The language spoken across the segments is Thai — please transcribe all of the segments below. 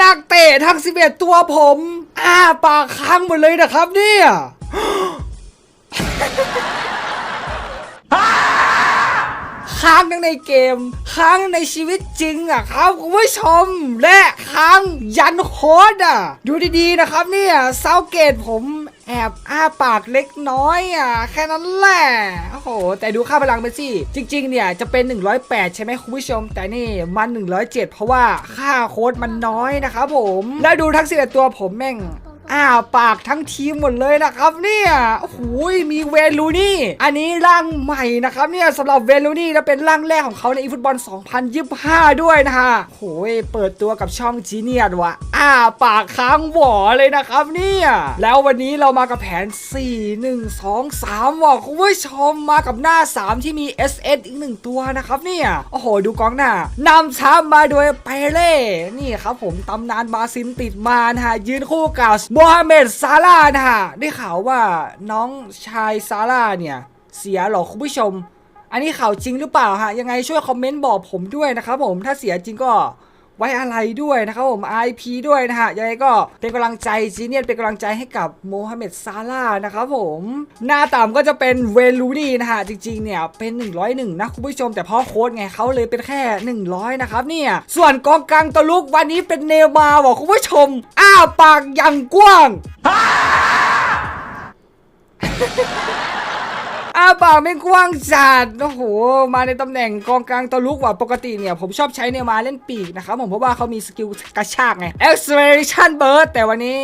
นักเตะทั้ง 11 ตัวผมอ้าปากค้างหมดเลยนะครับเนี่ยค้างทั้งในเกม ค้างในชีวิตจริงอะครับคุณผู้ชม และค้างยันโคดอะ ดูดีๆนะครับเนี่ยเซาเกตผม แอบอ้าปากเล็กน้อยอะแค่นั้นแหละโอ้โห แต่ดูค่าพลังไปสิ จริง ๆ เนี่ย จะเป็น 108 ใช่ไหมคุณผู้ชม แต่นี่มัน 107 เพราะว่าค่าโค้ดมันน้อยนะครับผม แล้วดูทั้ง11ตัวผมแม่ง อ้าปากทั้งทีมหมดเลยนะครับเนี่ยโอ้โหมีเวลูนี่ อันนี้ร่างใหม่นะครับเนี่ยสำหรับเวลูนี่และเป็นร่างแรกของเขาในอีฟุตบอล 2025 ด้วยนะฮะโอ้ยเปิดตัวกับช่องจีเนียดวะอ้าปากค้างหวอเลยนะครับเนี่ยแล้ววันนี้เรามากับแผน 4 1 2 3ว่ะคุณผู้ชมมากับหน้า 3 ที่มี SS อีกหนึ่งตัวนะครับเนี่ยโอ้โหดูกองหน้านำช้ามาโดยเปเล่นี่ครับผมตำนานบาซิลติดมานะฮะยืนคู่กับโมฮัมเหม็ดซาร่าห์นะฮะได้ข่าวว่าน้องชายซาร่าห์เนี่ย เสียหรอคุณผู้ชม อันนี้ข่าวจริงหรือเปล่าฮะยังไงช่วยคอมเมนต์บอกผมด้วยนะครับผมถ้าเสียจริงก็ ไว้อะไรด้วยนะครับผม IP ด้วยนะฮะยังไงก็เป็นกำลังใจจีเนียนเป็นกำลังใจให้กับโมฮัมเหม็ดซาลาห์นะครับผม หน้าต่ำก็จะเป็นเวลูนี่นะฮะจริงๆเนี่ยเป็น 101 นะคุณผู้ชมแต่พราะโค้ดไงเขาเลยเป็นแค่ 100 นะครับเนี่ยส่วนกองกลางตัวลุกวันนี้เป็นเนย์มาร์บอกคุณผู้ชม อ้าปากอย่างกว้าง ปากไม่กว้างจัดโอ้โห มาในตำแหน่งกองกลางตัวลุกว่ะปกติเนี่ย ผมชอบใช้เนย์มาเล่นปีกนะครับผมเพราะว่าเขามีสกิลกระชากไง acceleration burst แต่วันนี้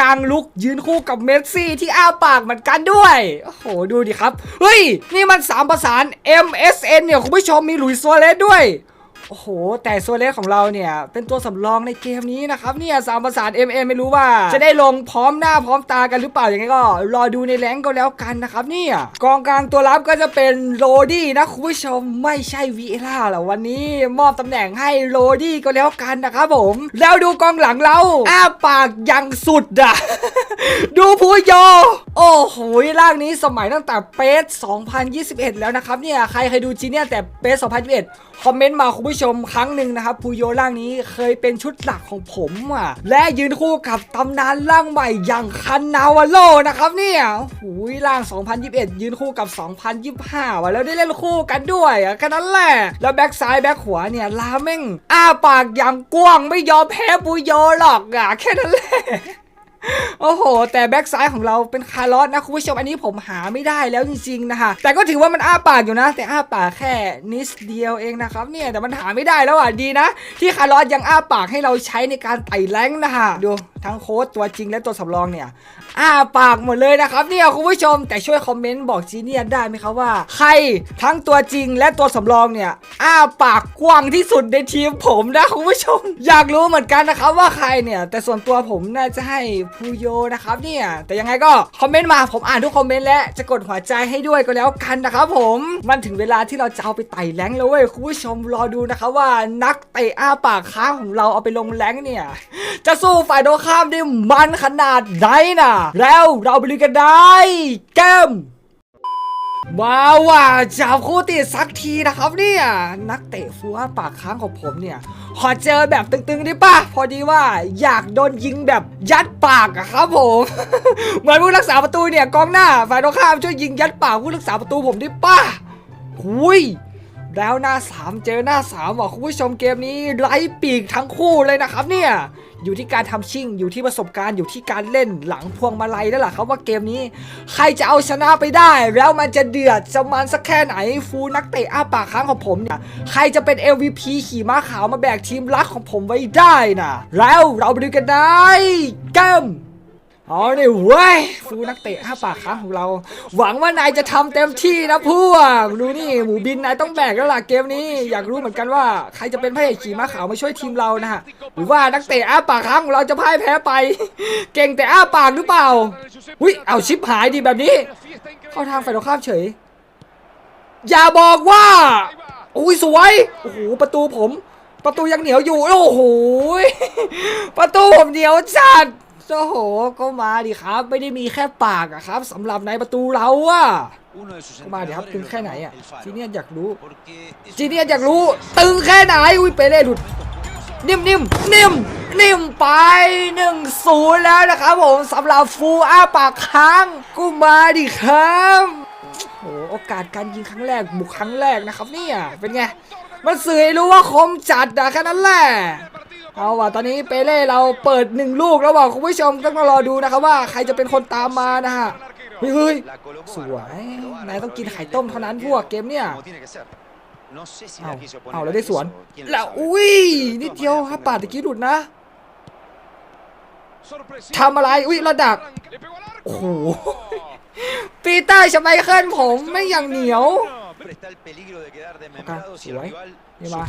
กลางลุกยืนคู่กับเมสซี่ที่อ้าปากเหมือนกันด้วย โอ้โห ดูดิครับ เฮ้ย นี่มันสามประสาน MSN เนี่ย คุณผู้ชมมีหลุยส์ซัวเลสด้วย โอ้โห แต่โซเลสของเราเนี่ย เป็นตัวสำรองในเกมนี้นะครับเนี่ยสามประสาน MM ไม่รู้ว่า จะได้ลงพร้อมหน้าพร้อมตากันหรือเปล่าอย่างไงก็ รอดูในแรงก็แล้วกันนะครับเนี่ยกองกลางตัวรับก็จะเป็นโรดี้นะคุณผู้ชมไม่ใช่วีเอล่าหรอวันนี้มอบตำแหน่งให้โรดี้ก็แล้วกันนะครับผม แล้วดูกองหลังเราอ้าปากยังสุดอะดูผู้โย โอ้โหร่างนี้สมัยตั้งแต่เปส2021 แล้วนะครับเนี่ยใครเคยดูจีเนี่ยแต่เปส2021 คอมเมนต์มาคุณผู้ชมครั้งหนึ่งนะครับพูโยร่างนี้เคยเป็นชุดหลักของผมอะและยืนคู่กับตำนานร่างใหม่อย่างคันนาวาโลนะครับเนี่ยโอ้โหร่าง 2021 ยืนคู่กับ 2025ว่ะแล้วได้เล่นคู่กันด้วยอะแค่นั้นแหละแล้วแบ็กซ้ายแบ็กขวาเนี่ยลาแม่งอ้าปากอย่างกว้างไม่ยอมแพ้ปูโยหรอกอะแค่นั้นแหละ โอ้โห แต่แบ็กซ้ายของเราเป็นคาร์ลอสนะคุณผู้ชมอันนี้ผมหาไม่ได้แล้วจริงๆนะคะแต่ก็ถือว่ามันอ้าปากอยู่นะ แต่อ้าปากแค่นิดเดียวเองนะครับเนี่ยแต่มันหาไม่ได้แล้วอะดีนะ ที่คาร์ลอสยังอ้าปากให้เราใช้ในการไต่แรงนะคะดู ทั้งโค้ดตัวจริงและตัวสำรองเนี่ยอ้าปากหมดเลยนะครับเนี่ยคุณผู้ชมแต่ช่วยคอมเมนต์บอกจีเนียได้ไหมครับว่า ใครทั้งตัวจริงและตัวสำรองเนี่ยอ้าปากกว้างที่สุดในทีมผมนะคุณผู้ชม อยากรู้เหมือนกันนะครับว่าใครเนี่ย แต่ส่วนตัวผมน่าจะให้พูโยนะครับเนี่ยแต่ยังไงก็คอมเมนต์มาผมอ่านทุกคอมเมนต์และจะกดหัวใจให้ด้วยก็แล้วกันนะครับผมมันถึงเวลาที่เราจะเอาไปไต่แรงแล้วเว้ยคุณผู้ชมรอดูนะครับว่านักเตะอ้าปากค้างของเราเอาไปลงแรงเนี่ยจะสู้ฝ่ายตรงข้ามได้มันขนาดไหนนะแล้วเราไปดูกันได้เกมมาว่าจับคู่ติดสักทีนะครับเนี่ยนักเตะฟูอาปากค้างของผมเนี่ย ขอเจอแบบตึงๆได้ป่ะ พอดีว่าอยากโดนยิงแบบยัดปากอะครับผม เหมือนผู้รักษาประตูเนี่ยกองหน้าฝ่ายตรงข้ามช่วยยิงยัดปากผู้รักษาประตูผมได้ป่ะหุย แล้วหน้า 3 เจอหน้า3ว่ะคุณผู้ชมเกมนี้ไล่ปีกทั้งคู่เลยนะครับเนี่ยอยู่ที่การทำชิ่งอยู่ที่ประสบการณ์อยู่ที่การเล่นหลังพวงมาลัยแล้วล่ะครับว่าเกมนี้ ใครจะเอาชนะไปได้ แล้วมันจะเดือดจะมันสักแค่ไหนฟูนักเตะอ้าปากค้างของผมเนี่ยใครจะเป็น MVP ขี่ม้าขาวมาแบกทีมรักของผมไว้ได้นะแล้วเราไปดูกันได้เกม เอาเนี่ยเว้ยฟูนักเตะห้าปากค้างของเรา หวังว่านายจะทำเต็มที่นะพวกดูนี่หมูบินนายต้องแบกแล้วล่ะเกมนี้ อยากรู้เหมือนกันว่าใครจะเป็นพระเอกขี่ม้าขาวมาช่วยทีมเรานะฮะหรือว่านักเตะอ้าปากค้างของเราจะพ่ายแพ้ไป เก่งแต่อ้าปากหรือเปล่าอุ้ยเอาชิปหายดีแบบนี้ เข้าทางฝ่ายตรงข้ามเฉย อย่าบอกว่าอุ้ยสวยโอ้โหประตูผม ประตูยังเหนียวอยู่โอ้โหประตูผมเหนียวจัด โอ้โหก็มาดิครับ ไม่ได้มีแค่ปากอะครับสำหรับในประตูเราอะก็มาเดี๋ยวครับตึงแค่ไหนอะจีจีเนีเนียยนนอยากรู้จีจีเนีเนียยนนอยากกอายรู้รู้ ตึงแค่ไหนอุ้ยเปเล่หลุด นิ่มนิ่มนิ่มนิ่มไป1นศูนย์แล้วนะครับผมสำหรับฟูอ้าปากค้างกูมาดิครับโอ้โหโอกาสการยิงครั้งแรกบุกครั้งแรกนะครับเนี่ยเป็นไงมันสื่อให้รู้ว่าคมจัดอะแค่นั้นแหละ เอาว่ะตอนนี้เปเล่เราเปิดหนึ่งลูกแล้วบอกคุณผู้ชมต้องมารอดูนะครับว่าใครจะเป็นคนตามมานะฮะเฮ้ยสวยนายต้องกินไข่ต้มเท่านั้นพวกเกมเนี่ยเอาเอาแล้วได้สวนแล้วอุ้ยนิดเดียวครับปาดตะกี้หลุดนะทำอะไรอุ๊ยระดับโอ้โหปีเตอร์ชไมเคิลผมไม่อย่างเหนียวสวยนี่มา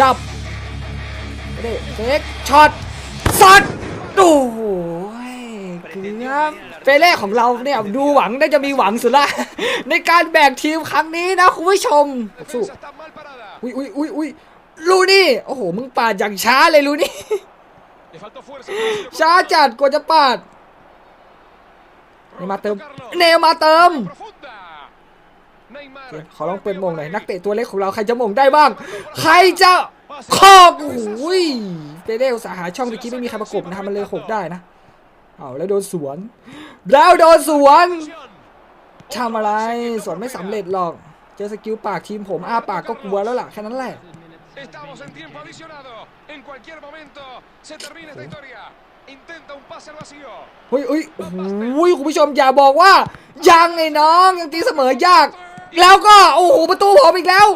ดับ ไม่ได้เฟกช็อตซัดดูโอ้ยเกือบเปเล่ของเราเนี่ยดูหวังได้จะมีหวังสุดละในการแบกทีมครั้งนี้นะคุณผู้ชมสู้อุ้ยอุ้ยอุ้ยอุ้ยลูนี่โอ้โหมึงปาดอย่างช้าเลยลูนี่ช้าจัดกว่าจะปาดเนมาเติมเนมาเติมขอลองเปิดมงหน่อยนักเตะตัวเล็กของเราใครจะมงได้บ้าง ใครจะ ครอบโอ้โหยเปเด้อุตสาห์หาช่องตะกี้ไม่มีใครประกบนะครับมันเลยหกได้นะเอาแล้วโดนสวน แล้วโดนสวนทำอะไรสวนไม่สำเร็จหรอก เจอสกิลปากทีมผมอ้าปากก็กลัวแล้วล่ะแค่นั้นแหละ Estamos en tiempo adicionado. En cualquier momento se termina esta historia. Intenta un pase al vacío. เฮ้ยเฮ้ยโอ้โหคุณผู้ชมอย่าบอกว่า ยังไงน้องยังตีเสมอยาก แล้วก็ โอ้โห ประตูผมอีกแล้ว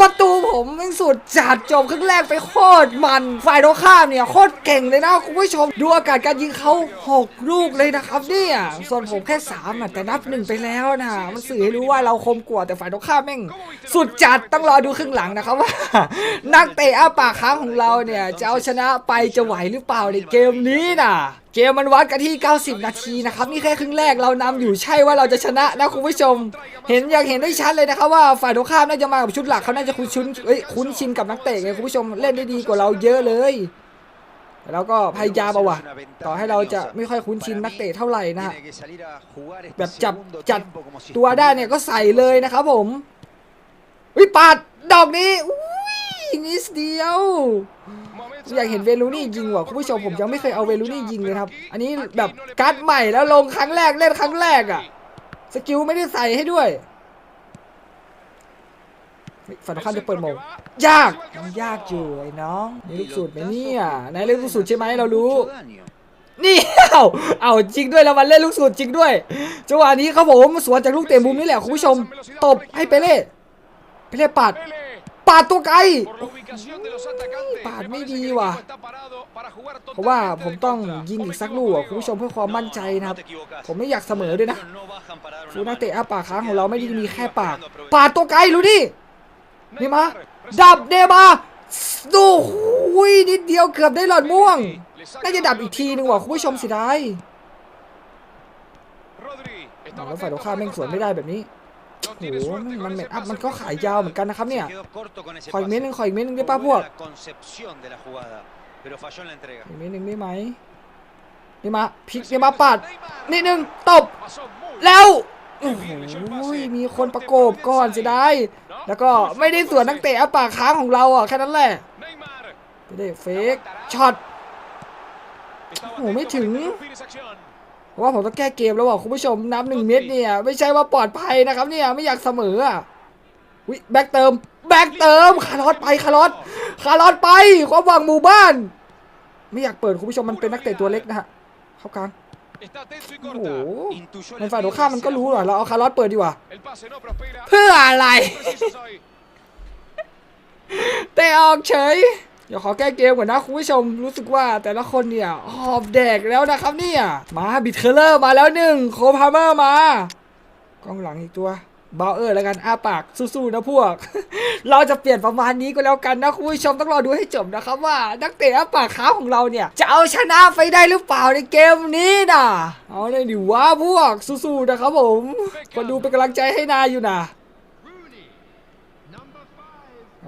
ประตูผมแม่งสุดจัดจบครึ่งแรกไปโคตรมันฝ่ายตรงข้ามเนี่ยโคตรเก่งเลยนะคุณผู้ชม ดูอากาศการยิงเขา 6 ลูกเลยนะครับเนี่ยส่วนผมแค่3อะแต่นับหนึ่งไปแล้วนะมันสื่อให้รู้ว่าเราคมกว่าแต่ฝ่ายตรงข้ามแม่งสุดจัดต้องรอดูครึ่งหลังนะครับว่า นักเตะอ้าปากค้างของเราเนี่ยจะเอาชนะไปจะไหวหรือเปล่าในเกมนี้นะเกมมันวัดกันที่ 90 นาทีนะครับนี่แค่ครึ่งแรกเรานำอยู่ใช่ว่าเราจะชนะนะคุณผู้ชม เห็นอยางเห็นได้ชัดเลยนะครับว่าฝ่ายตรงข้ามน่าจะมากับชุดหลักเขาน่าจะคุ้นชุนเอ้ยคุ้นชินกับนักเตะไงคุณผู้ชมเล่นได้ดีกว่าเราเยอะเลยแต่เราก็พยายามเอาว่ะต่อให้เราจะไม่ค่อยคุ้นชินนักเตะเท่าไหร่นะฮะแบบจับจัดตัวได้เนี่ยก็ใส่เลยนะครับผมวิปาดดอกนี้อุ้ยนิดเดียว อยากเห็นเวลูนี่ยิงว่ะคุณผู้ชมผมยังไม่เคยเอาเวลูนี่ยิงเลยครับ อันนี้แบบการ์ดใหม่แล้วลงครั้งแรกเล่นครั้งแรกอะสกิลไม่ได้ใส่ให้ด้วย ฝันตรงข้ามจะเปิดโหมงยากมันยากอยู่ไอ้น้องนี่ลูกสูตรไหมเนี่ยนายเล่นลูกสูตรใช่ไหมเรารู้ นี่เอาเอาจริงด้วยแล้วมันเล่นลูกสูตรจริงด้วยจังหวะนี้ครับผมสวนจากลูกเตะมุมนี่แหละคุณผู้ชมตบให้เปเล่เปเล่ปัดปาดตัวไกลปาดไม่ดีว่ะ เพราะว่าผมต้องยิงอีกสักลูกอะคุณผู้ชมเพื่อความมั่นใจนะครับ ผมไม่อยากเสมอด้วยนะฟูนักเตะอาปากค้างของเราไม่ได้มีแค่ปาก ปาดตัวไกลรู้ดิ นี่มาดับเดมาดูหุยนิดเดียวเกือบได้หลอดม่วง น่าจะดับอีกทีนึงว่ะคุณผู้ชมเสิได้แล้วฝ่ายตรงข้ามแม่งสวนไม่ได้แบบนี้โอ้โหมันเมทอัพมันก็ขายยาวเหมือนกันนะครับเนี่ยขออีกเม็ดหนึงขออีกเม็ดหนึงได้ป่ะพวกอีกเม็ดหนึงได้ไหมนี่มาพลิกนี่มาปาดนิดนึงตบแล้ว โอ้โหมีคนประกบก่อนเสิได้แล้วก็ไม่ได้สวนนักเตะอาปากค้างของเราอะแค่นั้นแหละไม่ได้เฟกช็อตโอ้โหไม่ถึงเพราะว่าผมต้องแก้เกมแล้วอะคุณผู้ชมนับหนึ่งเม็ดเนี่ยไม่ใช่ว่าปลอดภัยนะครับเนี่ยไม่อยากเสมออะวิแบ็กเติมแบ็กเติมคาร์ลอตไปคาร์ลอตคาร์ลอตไปความหวังหมู่บ้าน ไม่อยากเปิดคุณผู้ชมมันเป็นนักเตะตัวเล็กนะฮะเข้ากลาง โอ้โหในฝ่ายตรงข้ามมันก็รู้หรอเราเอาคาร์ลอตเปิดดีกว่า เพื่ออะไร แต่ออกเฉย เดี๋ยวขอแก้เกมก่อนนะคุณผู้ชมรู้สึกว่าแต่ละคนเนี่ยหอบแดกแล้วนะครับเนี่ย มาบิดเคอร์เลอร์มาแล้วหนึ่งโคพาเมอร์มากล้องหลังอีกตัว บาเออร์แล้วกันอ้าปากสู้ๆนะพวก เราจะเปลี่ยนประมาณนี้ก็แล้วกันนะคุณผู้ชมต้องรอดูให้จบนะครับว่า นักเตะอ้าปากขาวของเราเนี่ย จะเอาชนะไปได้หรือเปล่าในเกมนี้นะเอาเลยดิวะพวกสู้ๆนะครับผมคนดูเป็นกำลังใจให้นายอยู่นะ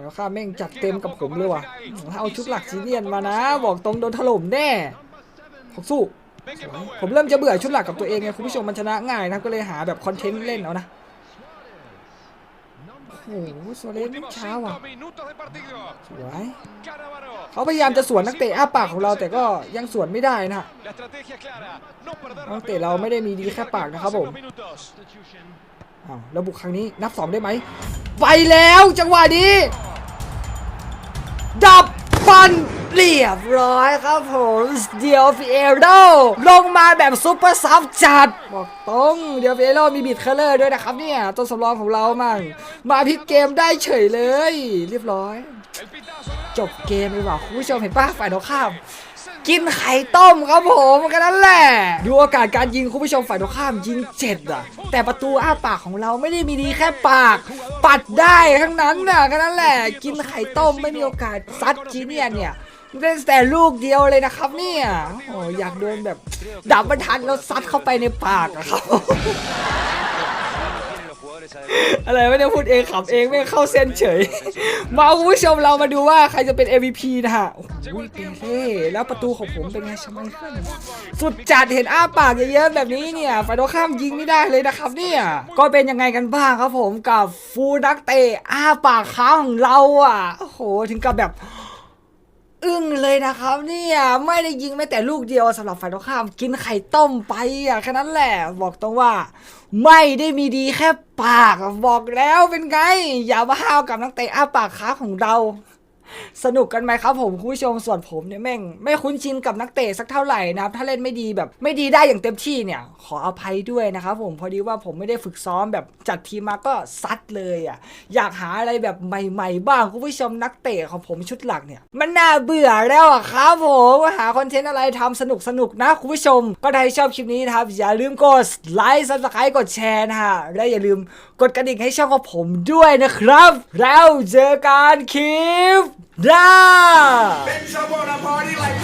แล้วข้าแม่งจัดเต็มกับผมเลยว่ะเอาชุดหลักซีเนียนมานะ บอกตรงโดนถล่มแน่ผมสู้ผมเริ่มจะเบื่อชุดหลักกับตัวเองไงคุณผู้ชมมันชนะง่ายนะก็เลยหาแบบคอนเทนต์เล่นเอานะ โหโอ้โหโซเลสไม่ Últimos ช้าว่ะ cinco minutos de partido. สวย Cannavaro. เขาพยายามจะสวนนักเตะอ้าปากของเราแต่ก็ยังสวนไม่ได้นะ La estrategia clara. No perder นั la กเตะเราไม่ได้มีดีแค่ปากนะครับผม pelota. minutos. อ้าวแล้วบุกครั้งนี้นับสองได้ไหมไปแล้วจังหวะนี้ดับฟัน เรียบร้อยครับผมเดียวฟิเอโรลงมาแบบซุปเปอร์ซับจัด บอกตรงเดียวฟิเอโรมีบิดเคอร์เลอร์ด้วยนะครับเนี่ย ตัวสำรองของเรามั่ง มาพลิกเกมได้เฉยเลย เรียบร้อย จบเกมเลยว่ะคุณผู้ชมเห็นปะฝ่ายตรงข้ามกินไข่ต้มครับผมแค่นั้นแหละ ดูโอกาสการยิงคุณผู้ชมฝ่ายตรงข้ามยิงเจ็ดอะ แต่ประตูอ้าปากของเราไม่ได้มีดีแค่ปาก ปัดได้ทั้งนั้นน่ะแค่นั้นแหละ กินไข่ต้มไม่มีโอกาสซัดจีเนียเนี่ย เล่นแต่ลูกเดียวเลยนะครับเนี่ยโอ้อยากโดนแบบดับมันทันแล้วซัดเข้าไปในปากอะครับ อะไรไม่ได้พูดเองขำเองไม่เข้าเส้นเฉย มาคุณผู้ชมเรามาดูว่าใครจะเป็น MVP นะฮะ โอ้โหเปเล่แล้วประตูของผมเป็นไงชไมเคิลสุดจัดเห็นอ้าปากเยอะๆแบบนี้เนี่ยฝ่ายตรงข้ามยิงไม่ได้เลยนะครับเนี่ย ก็เป็นยังไงกันบ้างครับผมกับฟูลนักเตะอ้าปากค้างของเราอะ โอ้โหถึงกับแบบ อึ้งเลยนะครับเนี่ยไม่ได้ยิงแม้แต่ลูกเดียวสำหรับฝ่ายตรงข้ามกินไข่ต้มไปอะแค่นั้นแหละ บอกตรงว่า ไม่ได้มีดีแค่ปากบอกแล้วเป็นไง อย่ามาห้าวกับนักเตะอ้าปากค้าของเรา สนุกกันไหมครับผมคุณผู้ชมส่วนผมเนี่ยแม่งไม่คุ้นชินกับนักเตะสักเท่าไหร่นะครับถ้าเล่นไม่ดีแบบไม่ดีได้อย่างเต็มที่เนี่ยขออภัยด้วยนะครับผมพอดีว่าผมไม่ได้ฝึกซ้อมแบบจัดทีมมาก็ซัดเลยอะอยากหาอะไรแบบใหม่ ๆ บ้างคุณผู้ชมนักเตะของผมชุดหลักเนี่ย มันน่าเบื่อแล้วอะครับผมหาคอนเทนต์อะไรทำสนุกสนุกๆนะคุณผู้ชม ก็ถ้าชอบคลิปนี้นะครับอย่าลืมกดไลค์ซับสไครต์กดแชร์นะฮะและอย่าลืมกดกระดิ่งให้ช่องของผมด้วยนะครับ แล้วเจอกันคลิป Da! Bitch, I want party like